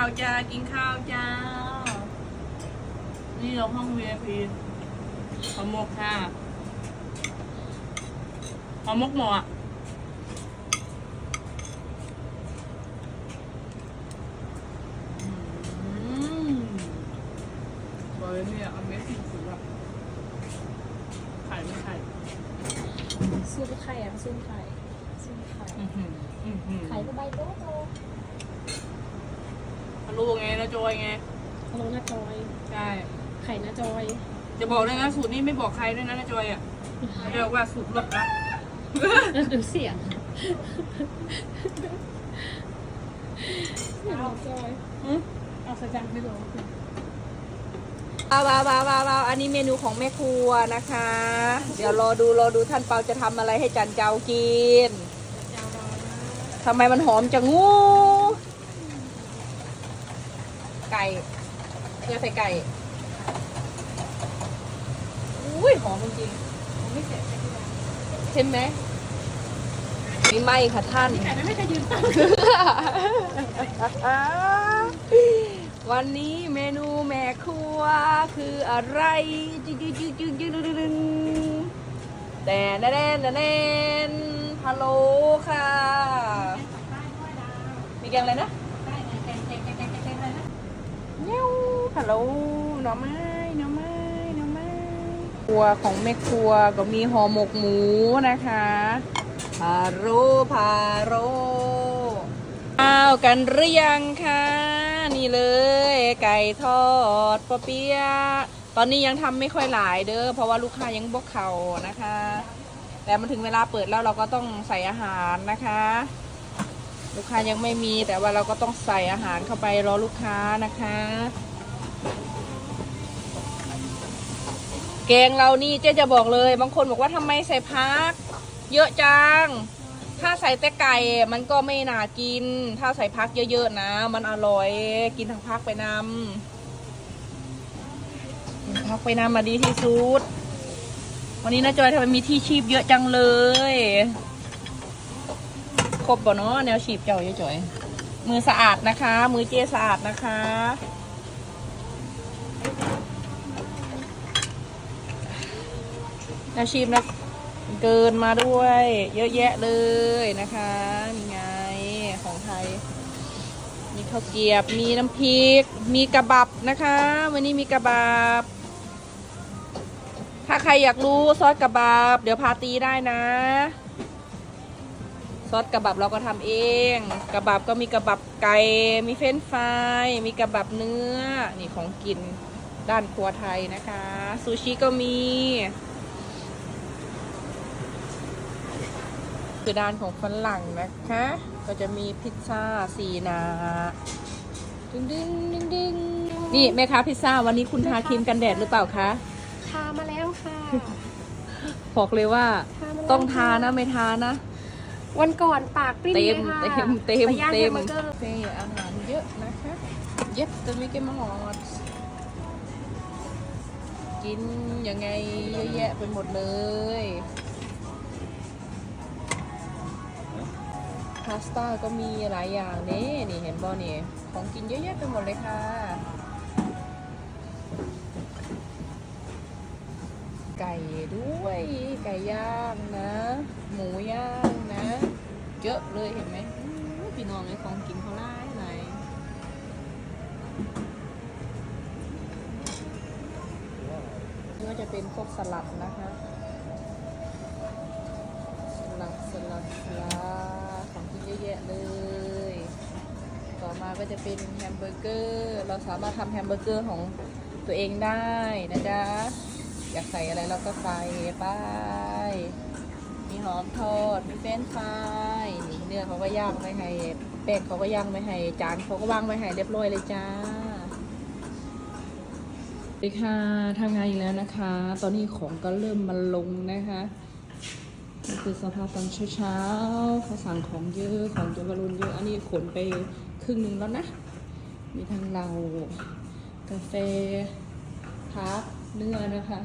าวจ้า กินข้าวจ้า นี่เราห้อง VIP หอมมกค่ะหอมมกหมออะอืมบอกเลยเนี่ยเอาเม็ดสีสุดแบบไข่ไม่ไข่ซุปไข่อะซุปไข่ซุปไข่อื้อหืออื้อหือไข่ก็ใบโต โตรู้ไงนะจอยไงฮัลโหลนะจอย ใช่ไข่นะจอย จะบอกเลยนะสูตรนี้ไม่บอกใครด้วยนะนะจอยอะเรียกว่าสูตรลับนะดูเสียงเสียงของจอยอืมเอาสจังไม่รู้ว้าวว้าวว้าวว้าวอันนี้เมนูของแม่ครัวนะคะ เดี๋ยวรอดูรอดูท่านเปาจะทำอะไรให้จันเจ้ากินทำไมมันหอมจังงู ไก่เนื้อใส่ไก่อุ้ยหอมจริงไม่เสร็จไม่ได้ๆใช่ไหมมีไหมค่ะท่านแต่ไม่เคยยืนตั้งวันนี้เมนูแม่ครัวคืออะไรจึ๊งจึ๊งจึ๊งจึ๊งจึ๊งจึ๊งจึ๊งแต่แน่นแน่นพะโล้ค่ะ มีแกงอะไรนะเนี้ย วพะโล้หน่อไม้หน่อไม้หน่อไม้ครัวของแม่ครัวก็มีห่อหมกหมูนะคะพาโรพาโรข้าวกันหรือยังคะนี่เลย ไก่ทอดปะเปี๊ยะตอนนี้ยังทำไม่ค่อยหลายเด้อเพราะว่าลูกค้ายังบกเขานะคะ แต่มันถึงเวลาเปิดแล้วเราก็ต้องใส่อาหารนะคะ ลูกค้ายังไม่มีแต่ว่าเราก็ต้องใส่อาหารเข้าไปรอลูกค้านะคะ แกงเรานี่เจ๊จะบอกเลย บางคนบอกว่าทำไมใส่พัก เยอะจัง ถ้าใส่แต่ไก่มันก็ไม่น่ากิน ถ้าใส่พักเยอะๆนะ มันอร่อยกินทั้งพักไปนำกินพักไปนำมาดีที่สุด วันนี้นะจอยทำไมมีที่ชีพเยอะจังเลย รบบ่เนาะแนวชีพเจ้าเยอะจ่อยมือสะอาดนะคะ มือเจสะอาดนะคะ แนวชีพนะเกินมาด้วย เยอะแยะเลยนะคะมีไงของไทย มีข้าวเกียบ มีน้ำพริก มีกระบับนะคะ วันนี้มีกระบับถ้าใครอยากรู้ซอสกระบับ เดี๋ยวพาตีได้นะ ซอสกระบับเราก็ทำเอง กระบับก็มีกระบับไก่ มีเฟรนช์ฟราย มีกระบับเนื้อ นี่ของกินด้านครัวไทยนะคะ ซูชิก็มี คือด้านของฝรั่งนะคะ ก็จะมีพิซซ่าสีนาดึงดึงดึงดึงนี่แม่ค้าพิซซ่าวันนี้คุณทาครีมกันแดดหรือเปล่าคะ ทามาแล้วค่ะ บอกเลยว่าทามาแล้วต้องทานะไม่ทานะ วันก่อนปากปริ้นเต็มเลยค่ะเต็มเต็มไปย่างเต็ม แฮมเบอร์เกอร์เต็มอาหารเยอะนะคะ เย็บจะไม่กินมาหอด กินยังไงเยอะแยะไปหมดเลยพาสต้าก็มีหลายอย่างนี่นี่เห็นบ่นี่ของกินเยอะแยะไปหมดเลยค่ะ ไก่ด้วย ไก่ย่างนะ หมูย่างนะ เยอะเลยเห็นไหมพี่น้องในของกินเขาไล่ไหนนี่ก็จะเป็นพวกสลัดนะคะสลัดสลัดสลัดของกินเยอะแยะเลย ต่อมาก็จะเป็นแฮมเบอร์เกอร์ เราสามารถทำแฮมเบอร์เกอร์ของตัวเองได้นะจ๊ะอยากใส่อะไรเราก็ใส่ไป มีหอมทอดมีเฟรนฟรายนี่เนื้อเขาก็ย่างไม่ให้แป้งเขาก็ย่างไม่ให้จานเขาก็วางไม่ให้เรียบร้อยเลยจ้าสวัสดีค่ะทำงานอีกแล้วนะคะ ตอนนี้ของก็เริ่มมาลงนะคะนี่คือสภาพตอนเช้าๆเขาสั่งของเยอะของจะมารุนเยอะอันนี้ขนไปครึ่งหนึ่งแล้วนะ มีทั้งเรา กาแฟพักเนื้อนะคะ